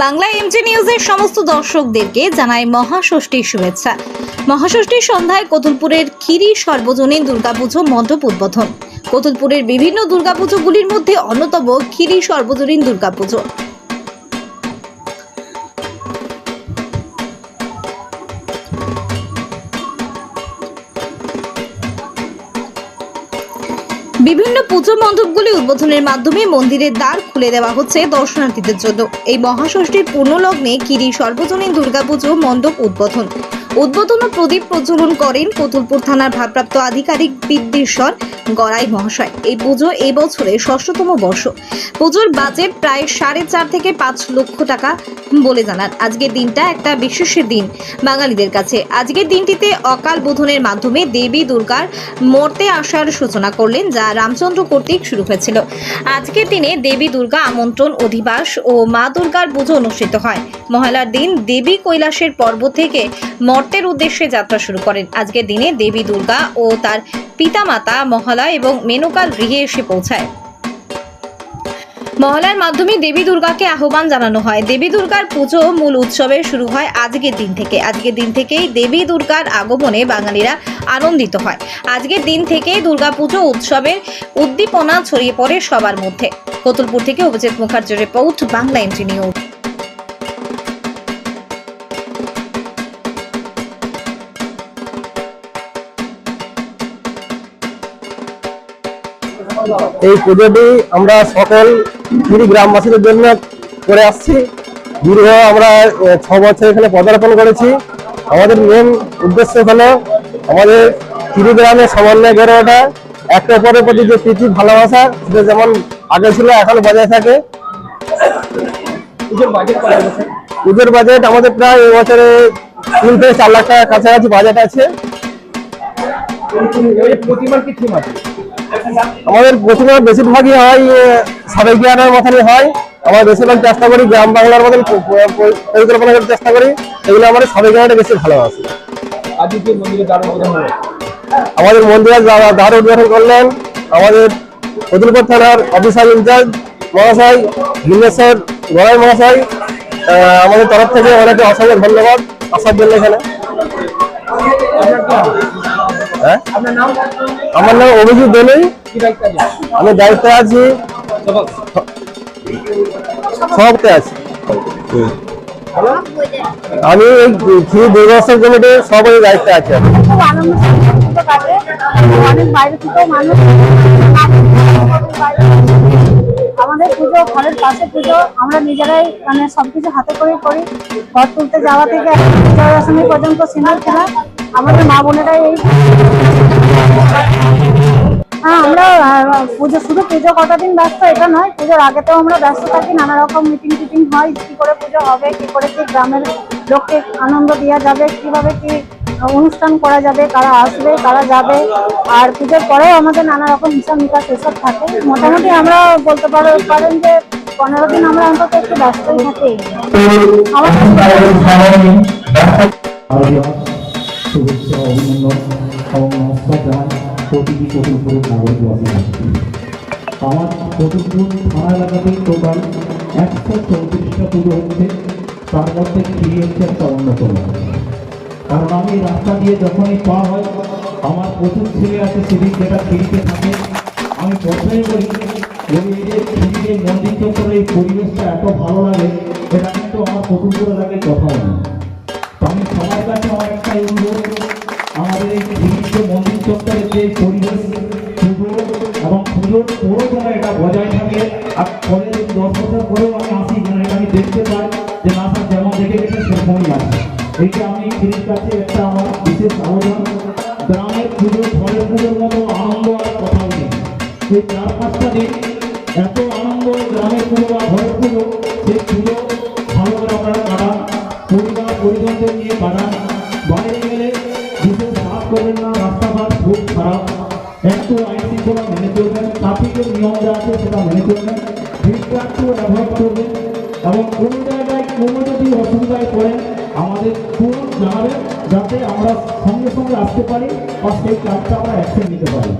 Bangla MG নিউজের সমস্ত দর্শকদেরকে জানাই মহাষষ্ঠীর শুভেচ্ছা। মহাষষ্ঠীর সন্ধ্যায় কতুলপুরের ক্ষিরি সর্বজনীন দুর্গাপুজো মণ্ডপ উদ্বোধন। কতুলপুরের বিভিন্ন দুর্গাপুজোগুলির মধ্যে অন্যতম ক্ষিরি সর্বজনীন দুর্গাপুজো। বিভিন্ন পুজো মণ্ডপগুলি উদ্বোধনের মাধ্যমে মন্দিরের দ্বার খুলে দেওয়া হচ্ছে দর্শনার্থীদের জন্য। এই মহাষষ্ঠীর পূর্ণলগ্নে কিরি সর্বজনীন দুর্গাপুজো মণ্ডপ উদ্বোধন। উদ্বোধন ও প্রদীপ প্রজ্বলন করেন কতুলপুর থানার ভারপ্রাপ্ত আধিকারিক বিদ্যেশ্বর গড়াই মহাশয়। এই পুজো এই বছরে ষষ্ঠতম বর্ষ। পুজোর বাজেট প্রায় সাড়ে চার থেকে পাঁচ লক্ষ টাকা বলে জানান। আজকের দিনটা একটা বিশেষের দিন বাঙালিদের কাছে। আজকের দিনটিতে অকাল বোধনের মাধ্যমে দেবী দুর্গার মর্তে আসার সূচনা করলেন যা রামচন্দ্র কর্তৃক শুরু হয়েছিল। আজকের দিনে দেবী দুর্গা আমন্ত্রণ, অধিবাস ও মা দুর্গার পুজো অনুষ্ঠিত হয়। মহালার দিন দেবী কৈলাসের পর্ব থেকে মর্তের উদ্দেশ্যে যাত্রা শুরু করেন। আজকের দিনে দেবী দুর্গা ও তার পিতামাতা মহালয়া এবং মেনকাল গৃহে এসে পৌঁছায়। মহলার মাধ্যমে দেবী দুর্গাকে আহ্বান জানানো হয়। দেবী দুর্গার পুজো মূল উৎসবে শুরু হয় আজকের দিন থেকে। আজকের দিন থেকেই দেবী দুর্গার আগমনে বাঙালিরা আনন্দিত হয়। আজকের দিন থেকেই দুর্গাপুজো উৎসবের উদ্দীপনা ছড়িয়ে পড়ে সবার মধ্যে। কতুলপুর থেকে অভিজিৎ মুখার্জির রিপোর্ট, বাংলা এমটি নিউজ। এই পুজোটি আমরা সকল পুরী গ্রামবাসীদের জন্য করে আসছি। দীর্ঘ আমরা ছ বছর এখানে পদার্পণ করেছি। আমাদের মেন উদ্দেশ্য হলো আমাদের পুরী গ্রামের সমন্বয় গড়ে ওঠা। একে অপরের প্রতি যে প্রীতি ভালোবাসা সেটা যেমন আগে ছিল এখন বজায় থাকে। পুজোর বাজেট আমাদের প্রায় এই বছরে তিন থেকে চার লাখ টাকার কাছাকাছি বাজেট আছে। প্রতিমার কি থিম আছে? আমাদের প্রতিমা বেশিরভাগই হয় সাবেক জ্ঞানের মতনই হয়। আমরা বেশিরভাগ চেষ্টা করি গ্রাম বাংলার মতন পরিকল্পনা করার চেষ্টা করি। এগুলো আমাদের সাবেক জ্ঞানটা বেশি উদ্বোধন হলো? আমাদের মন্দিরে দ্বার উদ্বোধন করলেন আমাদের কতুলপুর থানার অফিসার ইনচার্জ মহাশয় ভীমেশ্বর গড়াই মহাশয়। আমাদের তরফ থেকে অনেকে অসংখ্য ধন্যবাদ। আসার জন্য এখানে? হ্যাঁ? আমার নাম অভিজিৎ দায়িত্ব আমি দায়িত্বে আছি। সবতে আছি। আমি এই ফ্রি দুর্গাবস্থার কমিটির সবাই দায়িত্বে আছি বাইরে থেকেও মানুষ আমাদের পুজো, ঘরের পাশে পুজো, আমরা নিজেরাই মানে সবকিছু হাতে করে করি। ঘর তুলতে যাওয়া থেকে পর্যন্ত সিঁদুর খেলা। আমাদের মা বোনেরাই এই হ্যাঁ আমরা পুজো শুধু পুজো কটা দিন ব্যস্ত এটা নয় পুজোর আগেতেও আমরা ব্যস্ত থাকি নানা রকম মিটিং টিটিং হয় কি করে পুজো হবে কি করে কি গ্রামের লোককে আনন্দ দেওয়া যাবে কীভাবে কি অনুষ্ঠান করা যাবে কারা আসবে কারা যাবে আর পুজোর পরেও আমাদের নানা রকম হিসাব নিকাশ এসব থাকে। মোটামুটি আমরা বলতে পারো পারেন যে পনেরো দিন আমরা অন্তত একটু ব্যস্তই থাকি। আমাদের আরও শুভেচ্ছা অভিনন্দন এবং নমস্কার প্রতিটি চতুর্পুরের নাগরিকবাসী আমার চতুর্পুর থানা এলাকাতেই টোটাল একশো চৌত্রিশটা পুজো হচ্ছে তার মধ্যে খিরি হচ্ছে একটা অন্যতম কারণ আমি রাস্তা দিয়ে যখনই পার হয় আমার প্রচুর ছেলে আছে সেদিন যেটা খিরিতে থাকে আমি প্রথমেই বলি বলি এই যে খিরিতে মন্দির চত্বরের এই পরিবেশটা এত ভালো লাগে এটা কিন্তু আমার চতুর্পুর এলাকায় কোথাও নেই তো আমি সবার কাছে একটা অনুরোধ আমাদের এই পবিত্র মন্দির চত্বরের যে পরিবেশ পুজো এবং পুজোর পুরো যেন এটা বজায় থাকে আর পরে দশ বছর পরেও আমি আসি যেন এটা আমি দেখতে পাই যে না যেমন দেখে গেছে সেরকমই আছে এইটা আমি ফিরির কাছে একটা আমার বিশেষ আবেদন গ্রামের পুজো ঘরের পুজোর মতো আনন্দ আর কোথাও নেই এই চার পাঁচটা দিন এত করবেন না রাস্তাঘাট খুব খারাপ। একটু আইন শৃঙ্খলা মেনে চলবেন ট্রাফিকের নিয়ম যা আছে সেটা মেনে চলবেন ভিড়টা একটু অ্যাভয়েড করবেন। এবং কোনো জায়গায় কোনো যদি অসুবিধায় পড়েন, আমাদের পুরো জানাবেন, যাতে আমরা সঙ্গে সঙ্গে আসতে পারি আর সেই কাজটা আমরা অ্যাকশন নিতে পারি।